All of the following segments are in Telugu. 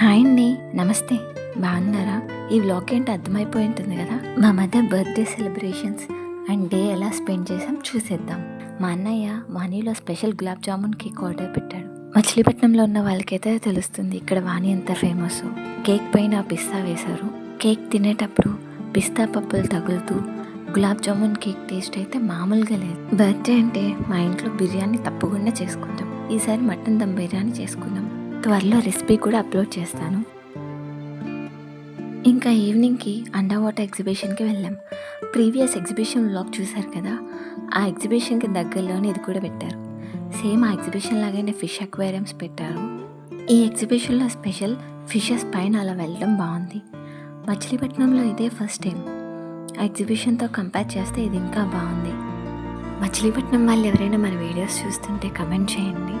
హాయ్ అండి నమస్తే. బాగున్నారా? ఈ వ్లాగ్ ఏంటి అర్థమైపోయి ఉంటుంది కదా? మా mother birthday celebrations and day ఎలా స్పెండ్ చేసాం చూసేద్దాం. మా అన్నయ్య వాణిలో special gulab jamun cake order పెట్టాడు మచిలీపట్నంలో ఉన్న వాళ్ళకైతే తెలుస్తుంది. ఇక్కడ వాణి ఎంత ఫేమస్. కేక్ పైన పిస్తా వేశారు. కేక్ తినేటప్పుడు పిస్తా పప్పులు తగులుతూ గులాబ్ జామున్ కేక్ టేస్ట్ అయితే మామూలుగా లేదు. బర్త్డే అంటే మా ఇంట్లో బిర్యానీ తప్పకుండా చేసుకుంటాం. ఈసారి మటన్ దమ్ బిర్యానీ చేసుకుందాం త్వరలో రెసిపీ కూడా అప్లోడ్ చేస్తాను. ఇంకా ఈవినింగ్కి అండర్ వాటర్ ఎగ్జిబిషన్కి వెళ్ళాం. ప్రీవియస్ ఎగ్జిబిషన్ బ్లాగ్ చూశారు కదా ఆ ఎగ్జిబిషన్కి దగ్గరలోనే ఇది కూడా పెట్టారు. సేమ్ ఆ ఎగ్జిబిషన్ లాగానే ఫిష్ అక్వేరియంస్ పెట్టారు. ఈ ఎగ్జిబిషన్లో స్పెషల్ ఫిషెస్ పైన అలా వెళ్ళడం బాగుంది. మచిలీపట్నంలో ఇదే ఫస్ట్ టైం. ఆ ఎగ్జిబిషన్తో కంపేర్ చేస్తే ఇది ఇంకా బాగుంది. మచిలీపట్నం వాళ్ళు ఎవరైనా మన వీడియోస్ చూస్తుంటే కమెంట్ చేయండి.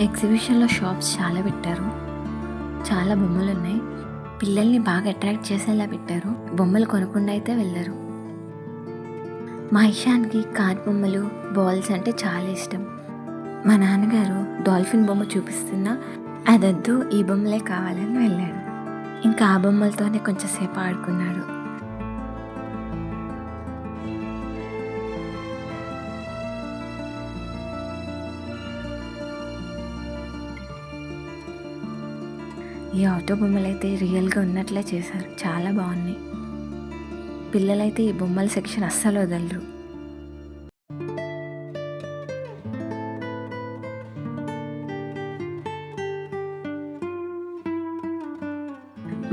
ఎగ్జిబిషన్లో షాప్స్ చాలా పెట్టారు. చాలా బొమ్మలు ఉన్నాయి. పిల్లల్ని బాగా అట్రాక్ట్ చేసేలా పెట్టారు. బొమ్మలు కొనకుండా అయితే వెళ్ళారు. మా ఇషాన్కి కార్ బొమ్మలు బాల్స్ అంటే చాలా ఇష్టం. మా నాన్నగారు డాల్ఫిన్ బొమ్మ చూపిస్తున్నా అదొద్దు ఈ బొమ్మలే కావాలని వెళ్ళాడు. ఇంకా ఆ బొమ్మలతోనే కొంచెంసేపు ఆడుకున్నాడు. ఈ ఆటో బొమ్మలు అయితే రియల్గా ఉన్నట్లే చేశారు. చాలా బాగున్నాయి. పిల్లలైతే ఈ బొమ్మల సెక్షన్ అస్సలు వదలరు.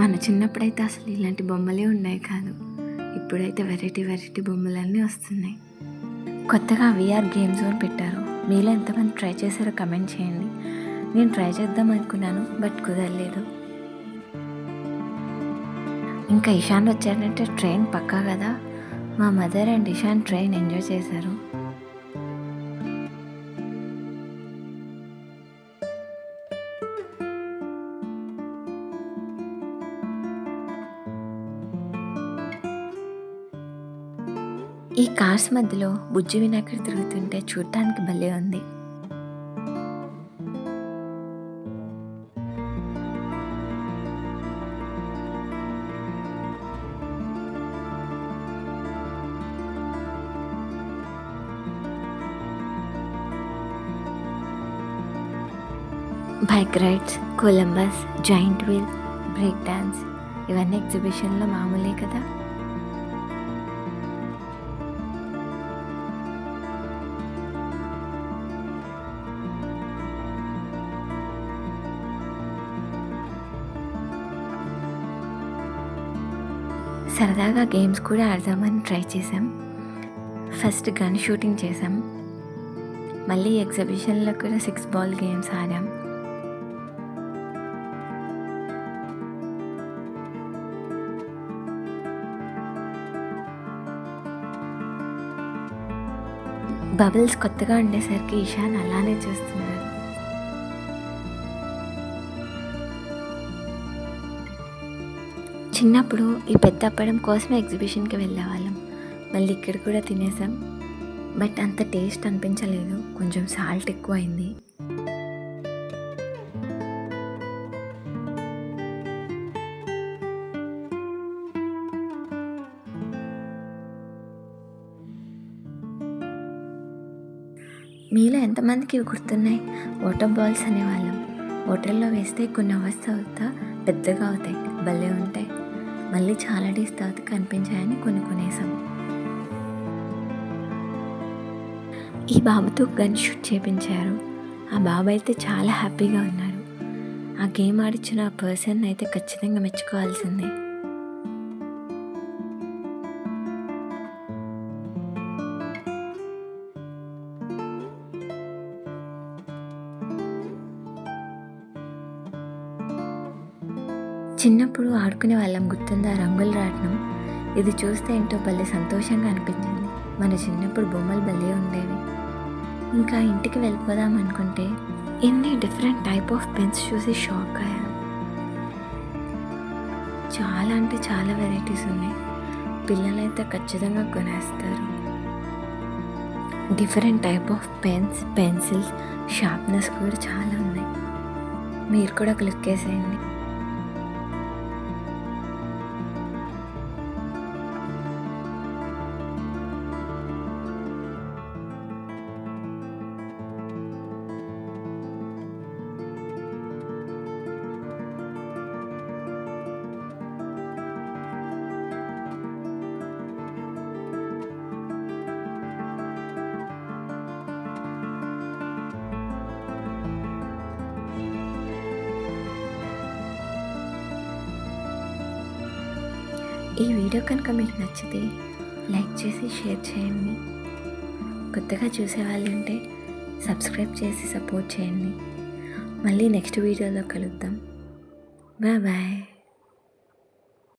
మన చిన్నప్పుడైతే అసలు ఇలాంటి బొమ్మలే ఉన్నాయి కాదు. ఇప్పుడైతే వెరైటీ వెరైటీ బొమ్మలన్నీ వస్తున్నాయి. కొత్తగా విఆర్ గేమ్ జోన్ పెట్టారు. మీలో ఎంతమంది ట్రై చేశారో కమెంట్ చేయండి. నేను ట్రై చేద్దాం అనుకున్నాను బట్ కుదరలేదు. ఇంకా ఇషాన్ వచ్చాడంటే ట్రైన్ పక్కా కదా? మా mother and Ishaan train enjoy చేశారు. ఈ కార్స్ మధ్యలో బుజ్జి వినాయకుడు తిరుగుతుంటే చూడటానికి భలే ఉంది. Bike rides Columbus giant wheel break dance ఇవన్నీ ఎగ్జిబిషన్లో మామూలే కదా? సరదాగా గేమ్స్ కూడా ఆడదామని ట్రై చేసాం ఫస్ట్ గన్ షూటింగ్ చేసాం మళ్ళీ ఎగ్జిబిషన్లో కూడా సిక్స్ బాల్ గేమ్స్ ఆడాం. బబుల్స్ కొత్తగా ఉండేసరికి ఇషాన్ అలానే చూస్తున్నాడు చిన్నప్పుడు ఈ పెద్ద అప్పడం కోసమే ఎగ్జిబిషన్కి వెళ్ళేవాళ్ళం. మళ్ళీ ఇక్కడ కూడా తినేసాం. బట్ అంత టేస్ట్ అనిపించలేదు. కొంచెం సాల్ట్ ఎక్కువ మీలో ఎంతమందికి ఇవి గుర్తున్నాయి? వాటర్ బాల్స్ అనేవాళ్ళం. వాటర్లో వేస్తే కొన్ని అవర్స్ తర్వాత పెద్దగా అవుతాయి భలే ఉంటాయి. మళ్ళీ చాలా డేస్ తర్వాత కనిపించాయని కొన్ని కొనేసాం ఈ బాబుతో గన్ షూట్ చేపించారు. ఆ బాబు అయితే చాలా హ్యాపీగా ఉన్నారు. ఆ గేమ్ ఆడిచ్చిన ఆ పర్సన్ అయితే ఖచ్చితంగా మెచ్చుకోవాల్సిందే. చిన్నప్పుడు ఆడుకునే వాళ్ళం గుర్తుందా? రంగులు రాట్నం. ఇది చూస్తే ఏంటో భలే సంతోషంగా అనిపించింది. మన చిన్నప్పుడు బొమ్మలు భలే ఉండేవి. ఇంకా ఇంటికి వెళ్ళిపోదాం అనుకుంటే ఎన్ని డిఫరెంట్ టైప్ ఆఫ్ పెన్స్ చూసి షాక్ అయ్యాను చాలా అంటే చాలా వెరైటీస్ ఉన్నాయి. పిల్లలైతే ఖచ్చితంగా కొనేస్తారు. Different type of pens pencils sharpness కూడా చాలా ఉన్నాయి. మీరు కూడా క్లిక్ వేసేయండి. ఈ వీడియో కనుక మీకు నచ్చితే లైక్ చేసి షేర్ చేయండి. కొత్తగా చూసే వాళ్ళు ఉంటే సబ్స్క్రైబ్ చేసి సపోర్ట్ చేయండి. మళ్ళీ నెక్స్ట్ వీడియోలో కలుద్దాం. Bye bye.